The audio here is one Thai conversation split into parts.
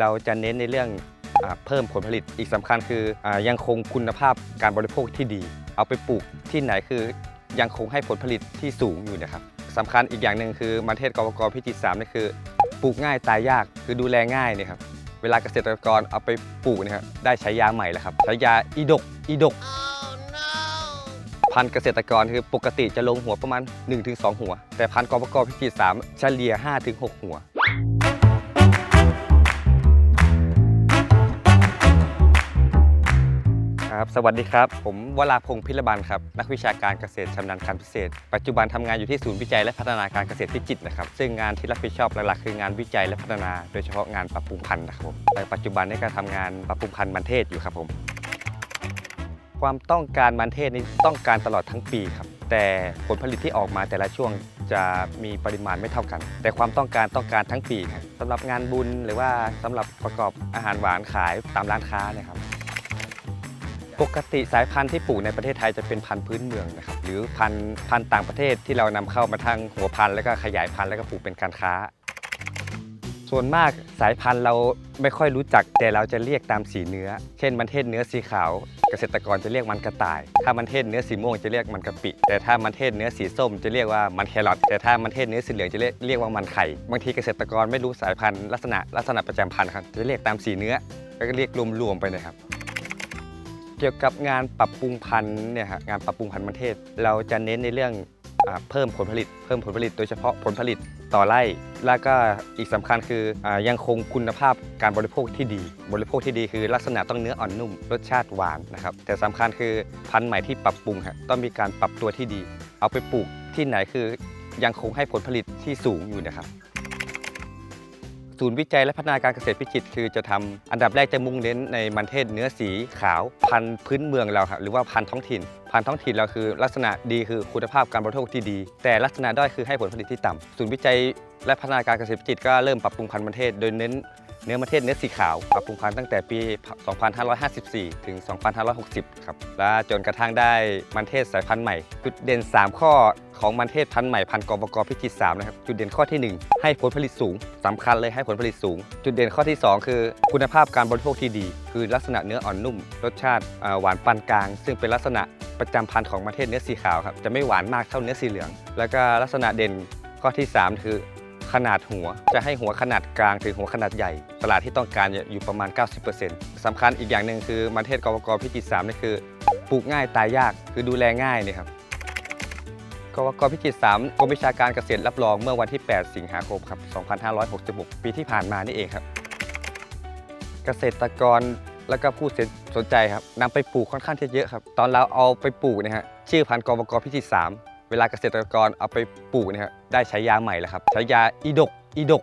เราจะเน้นในเรื่องอเพิ่มผลผลิตอีกสำคัญคืออยังคงคุณภาพการบริโภคที่ดี เอาไปปลูกที่ไหนคือยังคงให้ผลผลิตที่สูงอยู่นะครับสำคัญอีกอย่างหนึ่งคือมันเทศกวกพิจิตรสามนี่คือปลูกง่ายตายยากคือดูแลง่ายนี่ครับเวลาเกษตรกรเอาไปปลูกนะครับได้ใช้ยาใหม่แล้วครับใช้ยาอีดกอีดกพันเกษตรกรคือปกติจะลงหัวประมาณ 1-2 หัว แต่พันธุ์กปกพิจิตร3เฉลี่ย 5-6 หัว ครับ สวัสดีครับ ผมวราพงศ์พิรบันครับ นักวิชาการเกษตรชำนาญการพิเศษ ปัจจุบันทำงานอยู่ที่ศูนย์วิจัยและพัฒนาการเกษตรพิจิตรนะครับ ซึ่งงานที่รับผิดชอบหลักๆคืองานวิจัยและพัฒนา โดยเฉพาะงานปรับปรุงพันธุ์นะครับผมแต่ปัจจุบันนี้ก็ทำงานปรับปรุงพันธุ์มันเทศอยู่ครับผม ความต้องการมันเทศนี้ต้องการตลอดทั้งปีครับ แต่ผลผลิตที่ออกมาแต่ละช่วงจะมีปริมาณไม่เท่ากัน แต่ความต้องการต้องการทั้งปีครับสำหรับงานบุญหรือว่าสำหรับประกอบอาหารหวานขายตามร้านค้าเนี่ยครับ ปกติสายพันธุ์ที่ปลูกในประเทศไทยจะเป็นพันธุ์พื้นเมืองนะครับหรือพันธุ์พันธุ์ต่างประเทศที่เรานำเข้ามาทางหัวพันธุ์แล้วก็ขยายพันธุ์แล้วก็ปลูกเป็นการค้า ส่วนมากสายพันธุ์เราไม่ค่อยรู้จักแต่เราจะเรียกตามสีเนื้อ เช่นมันเทศเนื้อสีขาว เกษตรกรจะเรียกมันกระต่าย ถ้ามันเทศเนื้อสีม่วงจะเรียกมันกะปิ แต่ถ้ามันเทศเนื้อสีส้มจะเรียกว่ามันแครอทแต่ถ้ามันเทศเนื้อสีเหลืองจะเรียกเรียกว่ามันไข่บางทีเกษตรกรไม่รู้สายพันธุ์ลักษณะลักษณะประจำพันธุ์ครับจะเรียกตามสีเนื้อแล้วก็เรียกรวมๆไปเลยครับ เกี่ยวกับงานปรับปรุงพันธุ์เนี่ยฮะงานปรับปรุงพันธุ์มันเทศ เราจะเน้นในเรื่องอาเพิ่มผลผลิต เพิ่มผลผลิตโดยเฉพาะผลผลิตต่อไร่ แล้วก็อีกสำคัญคืออายังคงคุณภาพการบริโภคที่ดี บริโภคที่ดีคือลักษณะต้องเนื้ออ่อนนุ่ม รสชาติหวานนะครับแต่สำคัญคือพันธุ์ใหม่ที่ปรับปรุงฮะต้องมีการปรับตัวที่ดี เอาไปปลูกที่ไหนคือยังคงให้ผลผลิตที่สูงอยู่นะครับ ศูนย์วิจัยและพัฒนาการเกษตรพิจิตรคือจะทำอันดับแรกจะมุ่งเน้นในมันเทศเนื้อสีขาว พันธุ์พื้นเมืองเราครับหรือว่าพันธุ์ท้องถิ่น พันธุ์ท้องถิ่นเราคือ ลักษณะดีคือคุณภาพการบริโภคที่ดี แต่ลักษณะด้อยคือให้ผลผลิตที่ต่ำศูนย์วิจัยและพัฒนาการเกษตรพิจิตรก็เริ่มปรับปรุงพันธุ์มันเทศโดยเน้นเนื้อมันเทศเนื้อสีขาวปรับปรุงพันธุ์ตั้งแต่ปี 2554 ถึง 2560 ครับ และจนกระทั่งได้มันเทศสายพันธุ์ใหม่ จุดเด่น 3 ข้อ ของมันเทศพันธุ์ใหม่พันธุ์กบกพิจิตร3นะครับจุดเด่นข้อทีหนึ่1 ให้ผลผลิตสูงสำคัญเลยให้ผลผลิตสูง จุดเด่นข้อที่ 2 คือ คุณภาพการบริโภคที่ดี คือลักษณะเนื้ออ่อนนุ่ม รสชาติหวานปานกลาง ซึ่งเป็นลักษณะประจำพันธุ์ของมันเทศเนื้อสีขาวครับจะไม่หวานมากเท่าเนื้อสีเหลือง แล้วก็ลักษณะเด่นข้อที่ 3 คือขนาดหัวจะให้หัวขนาดกลางถึงหัวขนาดใหญ่ ตลาดที่ต้องการอยู่ประมาณ 90%สำคัญอีกอย่างหนึ่งคือมันเทศกวกพิจิตร3นี่คือ ปลูกง่ายตายยากคือดูแลง่ายเนี่ยครับ กวกพิจิตร3กรมวิชาการเกษตรรับรองเมื่อวันที่ 8 สิงหาคมครับ 2566 ปีที่ผ่านมานี่เองครับ เกษตรกรแล้วก็ผู้สนใจครับนำไปปลูกค่อนข้างที่เยอะครับ ตอนเราเอาไปปลูกเนะฮะชื่อพันธุ์กวกพิจิตร3เวลาเกษตรกรเอาไปปลูกเนะฮะได้ใช้ยาใหม่แล้วครับใช้ยาอีดกอีดก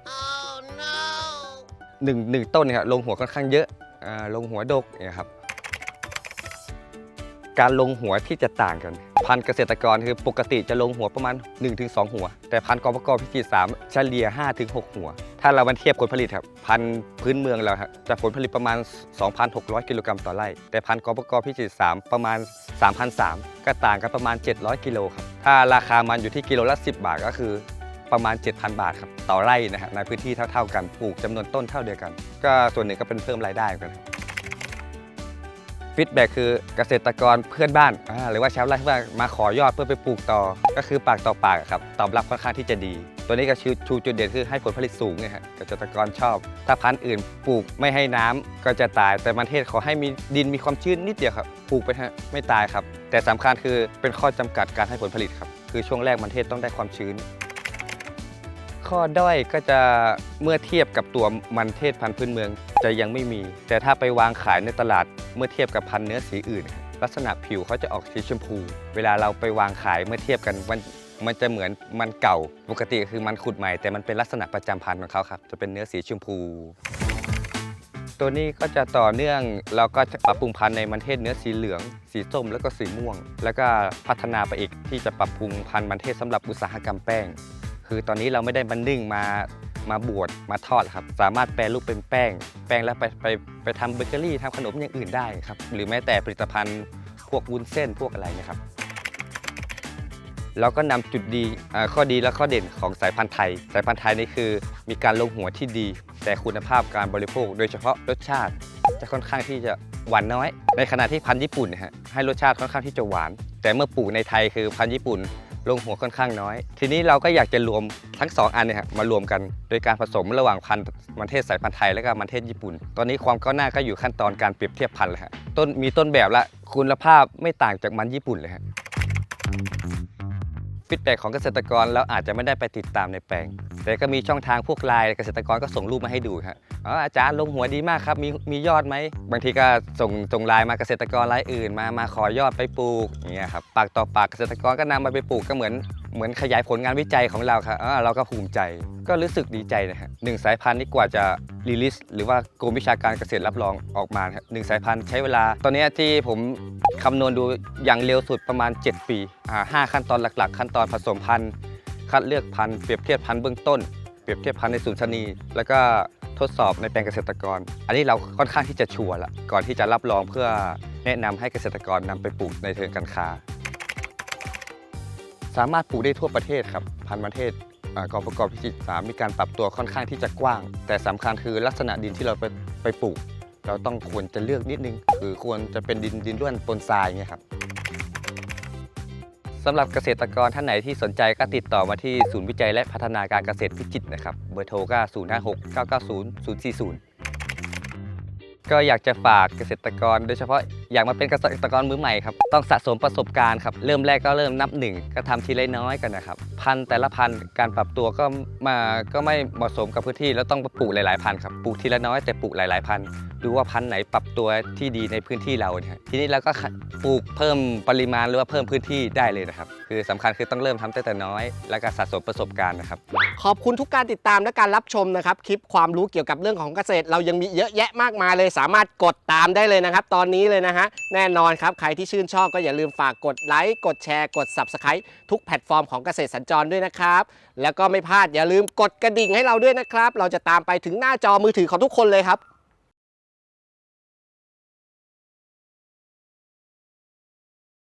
หนึ่งหนึ่งต้นเนี่ยครับลงหัวค่อนข้างเยอะอ่าลงหัวดกนี่ยครับการลงหัวที่จะต่างกัน พันธุ์เกษตรกรคือปกติจะลงหัวประมาณ 1-2 หัว แต่พันธุ์กบกพิจิตร3เฉลี่ย 5-6 หัว ถ้าเรามาเทียบผลผลิตครับพันธุ์พื้นเมืองเราครับจะผลผลิตประมาณ 2,600 กิโลกรัมต่อไร่ แต่พันธุ์กบกพิจิตร3ประมาณ 3,300ก็ต่างกันประมาณ 700 กิโลครับถ้าราคามันอยู่ที่กิโลละ 10 บาทก็คือประมาณ 7,000 บาทครับต่อไร่นะฮะในพื้นที่เท่า ๆ กันปลูกจำนวนต้นเท่าเดียวกัน ก็ส่วนหนึ่งก็เป็นเพิ่มรายได้กันครับ ฟีดแบ็คือเกษตรกรเพื่อนบ้านอ่าหรือว่าชาวไร่ว่ามาขอยอดเพื่อไปปลูกต่อ ก็คือปากต่อปากอะครับตอบรับค่อนข้างที่จะดี ตัวนี้ก็ชูชูจุดเด่นคือให้ผลผลิตสูงไงฮะเกษตรกรชอบ ถ้าพันธุ์อื่นปลูกไม่ให้น้ำก็จะตาย แต่มันเทศขอให้มีดินมีความชื้นนิดเดียวครับปลูกไปฮะไม่ตายครับ แต่สำคัญคือเป็นข้อจำกัดการให้ผลผลิตครับคือช่วงแรกมันเทศต้องได้ความชื้น ข้อด้อยก็จะเมื่อเทียบกับตัวมันเทศพันธุ์พื้นเมือง จะยังไม่มี แต่ถ้าไปวางขายในตลาดเมื่อเทียบกับพันธุ์เนื้อสีอื่น ลักษณะผิวเขาจะออกสีชมพู เวลาเราไปวางขายเมื่อเทียบกันมันมันจะเหมือนมันเก่า ปกติคือมันขุดใหม่ แต่มันเป็นลักษณะประจำพันธุ์ของเขาครับ จะเป็นเนื้อสีชมพู ตัวนี้ก็จะต่อเนื่องเราก็จะปรับปรุงพันธุ์ในมันเทศเนื้อสีเหลือง สีส้มแล้วก็สีม่วง แล้วก็พัฒนาไปอีกที่จะปรับปรุงพันธุ์มันเทศสำหรับอุตสาหกรรมแป้ง คือตอนนี้เราไม่ได้มันนึ่งมา มาบวชมาทอดครับ สามารถแปรรูปเป็นแป้ง แป้งแล้วไปไปไปทำเบเกอรี่ทำขนมอย่างอื่นได้ครับ หรือแม้แต่ผลิตภัณฑ์พวกวุ้นเส้นพวกอะไรนะครับเราก็นำจุดดีข้อดีและข้อเด่นของสายพันธุ์ไทย สายพันธุ์ไทยนี่คือ มีการลงหัวที่ดี แต่คุณภาพการบริโภค โดยเฉพาะรสชาติ จะค่อนข้างที่จะหวานน้อย ในขณะที่พันธุ์ญี่ปุ่นนยฮะให้รสชาติค่อนข้างที่จะหวาน แต่เมื่อปลูกในไทยคือพันธุ์ญี่ปุ่น ลงหัวค่อนข้างน้อย ทีนี้เราก็อยากจะรวมทั้ง 2 อันเนี่ยมารวมกัน โดยการผสมระหว่างพันธุ์มันเทศสายพันธุ์ไทยและก็มันเทศญี่ปุ่น ตอนนี้ความก้าวหน้าก็อยู่ขั้นตอนการเปรียบเทียบพันธุ์แล้วฮะต้นมีต้นแบบละคุณภาพไม่ต่างจากมันญี่ปุ่นเลยฮะ ฟีดแบ็ของเกษตรกรเราอาจจะไม่ได้ไปติดตามในแปลง แต่ก็มีช่องทางพวกไลน์เกษตรกรก็ส่งรูปมาให้ดูครับอ๋ออาจารย์ลงหัวดีมากครับ มีมียอดไหม บางทีก็ส่งส่งไลน์มาเกษตรกรรายอื่น มามาขอยอดไปปลูกอย่างเงี้ยครับปากต่อปากเกษตรกรก็นำมาไปปลูกก็เหมือน เหมือนขยายผลงานวิจัยของเราครับเราก็ภูมิใจ ก็รู้สึกดีใจนะฮะหนึ่งสายพันธุ์นี่กว่าจะรีลิสหรือว่ากรมวิชาการเกษตรรับรองออกมาหนึ่งสายพันธุ์ใช้เวลา ตอนนี้ที่ผมคำนวณดูอย่างเร็วสุดประมาณ 7 ปีห้าขั้นตอนหลัก ๆ ขั้นตอนผสมพันธุ์คัดเลือกพันธุ์เปรียบเทียบพันธุ์เบื้องต้น เปรียบเทียบพันธุ์ในศูนย์ชนี แล้วก็ทดสอบในแปลงเกษตรกร อันนี้เราค่อนข้างที่จะชัวร์ละก่อนที่จะรับรองเพื่อแนะนำให้เกษตรกรนำไปปลูกในเชิงการค้า สามารถปลูกได้ทั่วประเทศครับพันธุ์ประเทศอ่ากองประกอบพิจิตรมีการปรับตัวค่อนข้างที่จะกว้าง แต่สำคัญคือลักษณะดินที่เราไปไปปลูก เราต้องควรจะเลือกนิดนึงคือควรจะเป็นดินดินด้วนปนทรายเงี้ยครับสำหรับเกษตรกรท่านไหนที่สนใจก็ติดต่อมาที่ศูนย์วิจัยและพัฒนาการเกษตรพิจิตรนะครับ เบอร์โทรก็ 0 5 6 9 9 0 0 4 0 ก็อยากจะฝากเกษตรกรโดยเฉพาะ อยากมาเป็นเกษตรกรมือใหม่ครับ ต้องสะสมประสบการณ์ครับ เริ่มแรกก็เริ่มนับหนึ่งก็ทำทีละน้อยกันนะครับ พันธุ์แต่ละพันธุ์การปรับตัวก็มาก็ไม่เหมาะสมกับพื้นที่แล้วต้องปลูกหลาย ๆ พันธุ์ครับปลูกทีละน้อยแต่ปลูกหลาย ๆ พันธุ์ดูว่าพันธุ์ไหนปรับตัวที่ดีในพื้นที่เราเนี่ยทีนี้เราก็ปลูกเพิ่มปริมาณหรือว่าเพิ่มพื้นที่ได้เลยนะครับ คือสำคัญคือต้องเริ่มทำตั้งแต่น้อย แล้วก็สะสมประสบการณ์นะครับ ขอบคุณทุกการติดตามและการรับชมนะครับ คลิปความรู้เกี่ยวกับเรื่องของเกษตร เรายังมีเยอะแยะมากมายเลย สามารถกดตามได้เลยนะครับ ตอนนี้เลยนะฮะฮะ แน่นอนครับ ใครที่ชื่นชอบก็อย่าลืมฝากกดไลค์ กดแชร์ กด Subscribe ทุกแพลตฟอร์มของเกษตรสัญจรด้วยนะครับ แล้วก็ไม่พลาดอย่าลืมกดกระดิ่งให้เราด้วยนะครับ เราจะตามไปถึงหน้าจอมือถือของทุกคนเลยครับ